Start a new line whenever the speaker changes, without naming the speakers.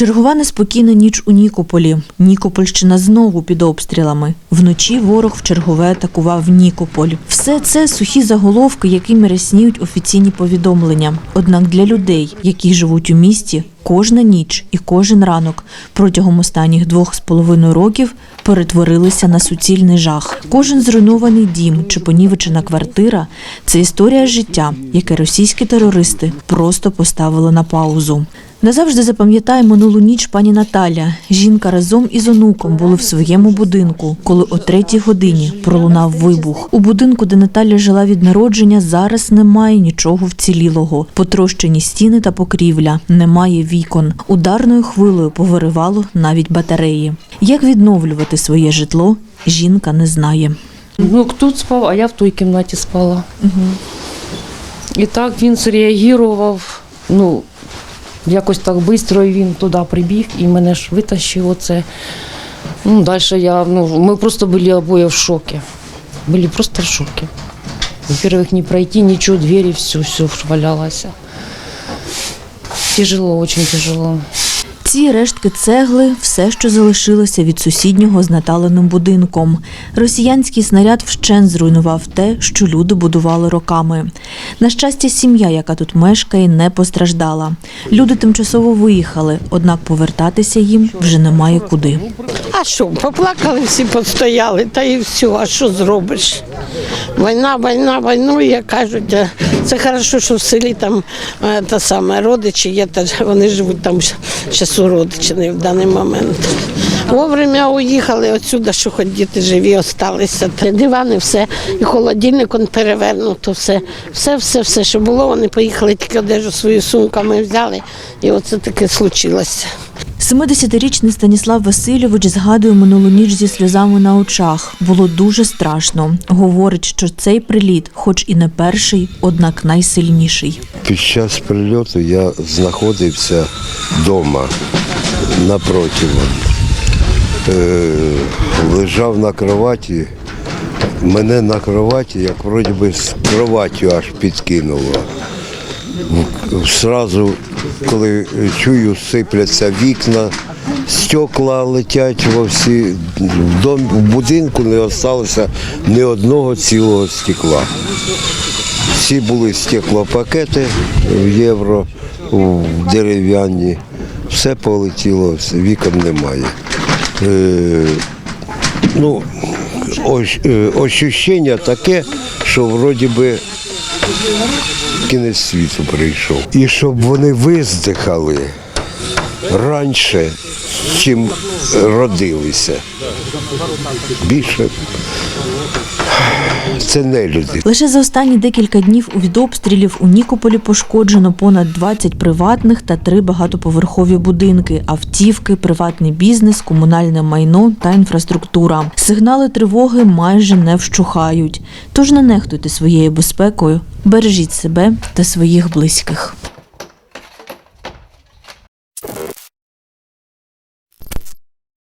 Чергова неспокійна ніч у Нікополі. Нікопольщина знову під обстрілами. Вночі ворог в чергове атакував Нікополь. Все це сухі заголовки, якими рясніють офіційні повідомлення. Однак для людей, які живуть у місті, кожна ніч і кожен ранок протягом останніх двох з половиною років перетворилися на суцільний жах. Кожен зруйнований дім чи понівечена квартира це історія життя, яке російські терористи просто поставили на паузу. Назавжди запам'ятає минулу ніч пані Наталя. Жінка разом із онуком були в своєму будинку, коли о третій годині пролунав вибух. У будинку, де Наталя жила від народження, зараз немає нічого вцілілого. Потрощені стіни та покрівля, немає вікон. Ударною хвилею повиривало навіть батареї. Як відновлювати своє житло, жінка не знає.
Ну, тут спав, а я в той кімнаті спала. І так він зреагував, ну, якось так швидко він туди прибіг і мене ж витащив оце. Ну, далі я, ну, ми просто були обоє в шокі. Були просто в шокі. Во-первых, не пройти, нічого, двері, все, все валялося. Тяжело, очень тяжело.
Ці рештки цегли все, що залишилося від сусіднього з наталеним будинком. Росіянський снаряд вщен зруйнував те, що люди будували роками. На щастя, сім'я, яка тут мешкає, не постраждала. Люди тимчасово виїхали, однак повертатися їм вже немає куди.
А що, поплакали, всі постояли, та і все, а що зробиш? Війна, війна, війну, як кажуть, а це хорошо, що в селі там е, та саме родичі є, та вони живуть там зараз у родичі в даний момент. Вовремя уїхали отсюди, що хоч діти живі осталися. Та дивани, все, і холодильник он перевернуто, все, все, все, все, що було, вони поїхали, тільки одежу свою сумками взяли, і оце таке случилося.
70-річний Станіслав Васильович згадує минулу ніч зі сльозами на очах. Було дуже страшно. Говорить, що цей приліт, хоч і не перший, однак найсильніший.
Під час прильоту я знаходився вдома напроти. Е, лежав на кроваті. Мене на кроваті, як вроді би з кроваттю аж підкинуло. Сразу, коли чую, сипляться вікна, стекла летять во всі. В, дом, в будинку не залишилося ні одного цілого стекла. Всі були стеклопакети в євро, в дерев'яні. Все полетіло, вікон немає. Е, ну, е, ощущення таке, що вроді би кінець світу прийшов. І щоб вони виздихали раніше, чим родилися. Більше це не люди.
Лише за останні декілька днів від обстрілів у Нікополі пошкоджено понад 20 приватних та три багатоповерхові будинки, автівки, приватний бізнес, комунальне майно та інфраструктура. Сигнали тривоги майже не вщухають. Тож не нехтуйте своєю безпекою, бережіть себе та своїх близьких.